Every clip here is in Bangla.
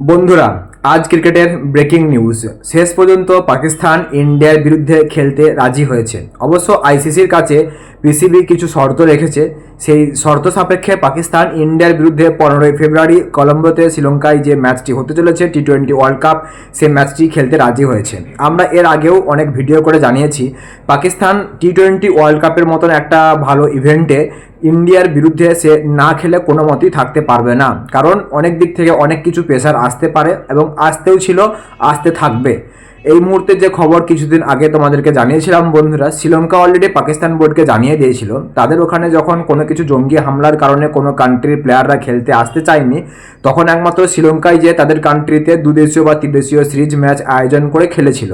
বন্ধুরা, আজ ক্রিকেটের ব্রেকিং নিউজ শেষ পর্যন্ত পাকিস্তান ইন্ডিয়ার বিরুদ্ধে খেলতে রাজি হয়েছে। অবশ্য আইসিসির কাছে পিসিবি কিছু শর্ত রেখেছে। সেই শর্ত সাপেক্ষে পাকিস্তান, ইন্ডিয়ার বিরুদ্ধে পনেরোই ফেব্রুয়ারি কলম্বোতে শ্রীলঙ্কায় যে ম্যাচটি হতে চলেছে টি টোয়েন্টি ওয়ার্ল্ড কাপ সেই ম্যাচটি খেলতে রাজি হয়েছে। আমরা এর আগেও অনেক ভিডিও করে জানিয়েছি, পাকিস্তান টি টোয়েন্টি ওয়ার্ল্ড কাপের মতন একটা ভালো ইভেন্টে ইন্ডিয়ার বিরুদ্ধে সে না খেলে কোনো মতেই থাকতে পারবে না। কারণ অনেক দিক থেকে অনেক কিছু প্রেশার আসতে পারে এবং আসতেও ছিল, আসতে থাকবে। এই মুহূর্তে যে খবর কিছুদিন আগে তোমাদেরকে জানিয়েছিলাম বন্ধুরা, শ্রীলঙ্কা অলরেডি পাকিস্তান বোর্ডকে জানিয়ে দিয়েছিল। তাদের ওখানে যখন কোনো কিছু জঙ্গি হামলার কারণে কোনো কান্ট্রির প্লেয়াররা খেলতে আসতে চায়নি, তখন একমাত্র শ্রীলঙ্কায় যে তাদের কান্ট্রিতে দুদেশীয় বা ত্রিদেশীয় সিরিজ ম্যাচ আয়োজন করে খেলেছিল।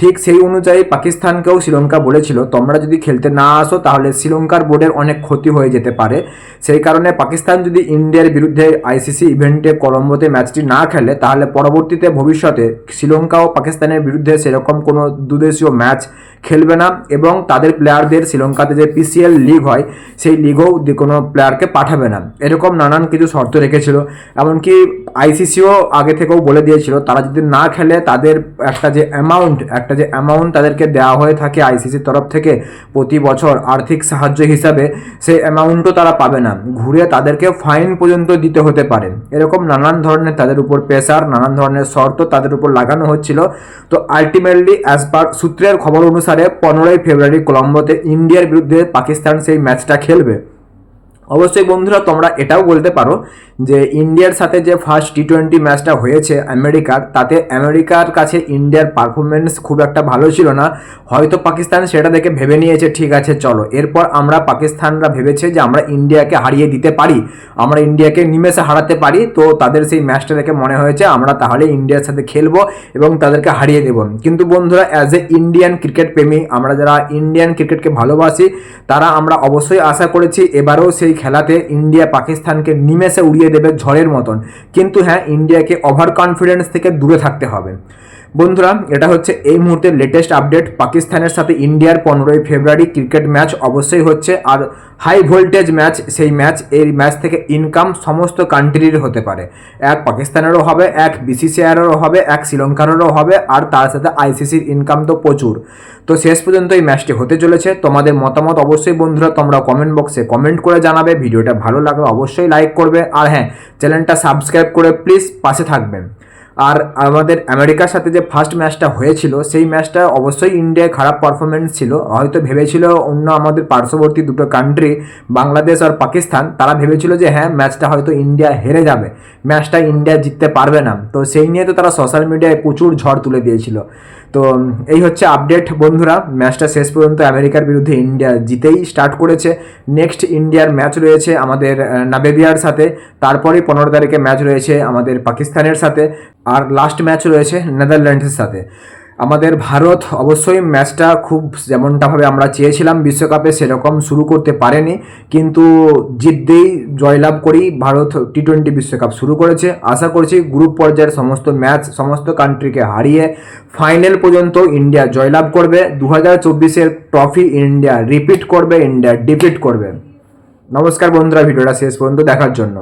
ঠিক সেই অনুযায়ী পাকিস্তানকেও শ্রীলঙ্কা বলেছিল, তোমরা যদি খেলতে না আসো, তাহলে শ্রীলঙ্কার বোর্ডের অনেক ক্ষতি হয়ে যেতে পারে। সেই কারণে পাকিস্তান যদি ইন্ডিয়ার বিরুদ্ধে আইসিসি ইভেন্টে কলম্বোতে ম্যাচটি না খেলে, তাহলে পরবর্তীতে ভবিষ্যতে শ্রীলঙ্কা ও পাকিস্তানের বিরুদ্ধে সেরকম কোনো দুদেশীয় ম্যাচ খেলবে না এবং তাদের প্লেয়ারদের শ্রীলঙ্কাতে যে পিসিএল লিগ হয়, সেই লিগেও কোনো প্লেয়ারকে পাঠাবে না। এরকম নানান কিছু শর্ত রেখেছিল। এমনকি আইসিসিও আগে থেকেও বলে দিয়েছিল, তারা যদি না খেলে, তাদের একটা যে অ্যামাউন্ট একটা যে অ্যামাউন্ট তাদেরকে দেওয়া হয়ে থাকে আইসিসির তরফ থেকে প্রতি বছর আর্থিক সাহায্য হিসাবে, সেই অ্যামাউন্টও তারা পাবে না। ঘুরে তাদেরকে ফাইন পর্যন্ত দিতে হতে পারে। এরকম নানান ধরনের তাদের উপর প্রেসার নানান ধরনের শর্ত তাদের উপর লাগানো হচ্ছিল। তো আলটিমেটলি অ্যাজ পার সূত্রের খবর অনুসারে, পনেরোই ফেব্রুয়ারি কলম্বোতে ইন্ডিয়ার বিরুদ্ধে পাকিস্তান সেই ম্যাচটা খেলবে। অবশ্যই বন্ধুরা, তোমরা এটাও বলতে পারো যে ইন্ডিয়ার সাথে যে ফার্স্ট টি টোয়েন্টি ম্যাচটা হয়েছে আমেরিকার, তাতে আমেরিকার কাছে ইন্ডিয়ার পারফরমেন্স খুব একটা ভালো ছিল না। হয়তো পাকিস্তান সেটা দেখে ভেবে নিয়েছে, ঠিক আছে, চলো। এরপর আমরা পাকিস্তানরা ভেবেছে যে আমরা ইন্ডিয়াকে হারিয়ে দিতে পারি। আমরা ইন্ডিয়াকে নিমেষে হারাতে পারি, তো তাদের সেই ম্যাচটা দেখে মনে হয়েছে, আমরা তাহলে ইন্ডিয়ার সাথে খেলব এবং তাদেরকে হারিয়ে দেব। কিন্তু বন্ধুরা অ্যাজ এ ইন্ডিয়ান ক্রিকেট প্রেমী, আমরা যারা ইন্ডিয়ান ক্রিকেটকে ভালোবাসি, তারা আমরা অবশ্যই আশা করেছি, এবারেও সেই খেলাতে ইন্ডিয়া পাকিস্তানকে নিমেষে উড়িয়ে দেবে ঝড়ের মতন। কিন্তু হ্যাঁ ইন্ডিয়াকে ওভার কনফিডেন্স থেকে দূরে থাকতে হবে। বন্ধুরা, এটা হচ্ছে এই মুহূর্তের লেটেস্ট আপডেট পাকিস্তানের সাথে ইন্ডিয়ার পনেরোই ফেব্রুয়ারি ক্রিকেট ম্যাচ অবশ্যই হচ্ছে। আর হাই ভোল্টেজ ম্যাচ সেই ম্যাচ এই ম্যাচ থেকে ইনকাম সমস্ত কান্ট্রির হতে পারে। এক পাকিস্তানেরও হবে, এক বিসিসিআইয়েরও হবে, এক শ্রীলঙ্কারেরও হবে, আর তার সাথে আইসিসির ইনকাম তো প্রচুর। তো শেষ পর্যন্ত এই ম্যাচটি হতে চলেছে। তোমাদের মতামত অবশ্যই বন্ধুরা, তোমরা কমেন্ট বক্সে কমেন্ট করে জানাবে। ভিডিওটা ভালো লাগলে অবশ্যই লাইক করবে। আর হ্যাঁ চ্যানেলটা সাবস্ক্রাইব করে প্লিজ পাশে থাকবেন। আর আমাদের আমেরিকার সাথে যে ফার্স্ট ম্যাচটা হয়েছিল, সেই ম্যাচটা অবশ্যই ইন্ডিয়ায় খারাপ পারফরমেন্স ছিল। হয়তো ভেবেছিল অন্য আমাদের পার্শ্ববর্তী দুটো কান্ট্রি বাংলাদেশ আর পাকিস্তান, তারা ভেবেছিল যে হ্যাঁ ম্যাচটা হয়তো ইন্ডিয়া হেরে যাবে। ম্যাচটা ইন্ডিয়া জিততে পারবে না। তো সেই নিয়ে তো তারা সোশ্যাল মিডিয়ায় প্রচুর ঝড় তুলে দিয়েছিল। তো, এই হচ্ছে আপডেট বন্ধুরা। ম্যাচটা শেষ পর্যন্ত আমেরিকার বিরুদ্ধে ইন্ডিয়া জিতেই স্টার্ট করেছে। নেক্সট ইন্ডিয়ার ম্যাচ রয়েছে আমাদের নাবেবিয়ার সাথে। তারপরেই পনেরো তারিখে ম্যাচ রয়েছে আমাদের পাকিস্তানের সাথে। আর লাস্ট ম্যাচ রয়েছে নেদারল্যান্ডসের সাথে। আমাদের ভারত অবশ্যই ম্যাচটা খুব যেমনটাভাবে আমরা চেয়েছিলাম বিশ্বকাপে সেরকম শুরু করতে পারেনি। কিন্তু জিততেই জয়লাভ করেই ভারত টি টোয়েন্টি বিশ্বকাপ শুরু করেছে। আশা করছি গ্রুপ পর্যায়ের সমস্ত ম্যাচ সমস্ত কান্ট্রিকে হারিয়ে ফাইনাল পর্যন্ত ইন্ডিয়া জয়লাভ করবে। দু হাজার চব্বিশের ট্রফি ইন্ডিয়া রিপিট করবে ইন্ডিয়া ডিপিট করবে। নমস্কার বন্ধুরা, ভিডিওটা শেষ পর্যন্ত দেখার জন্য।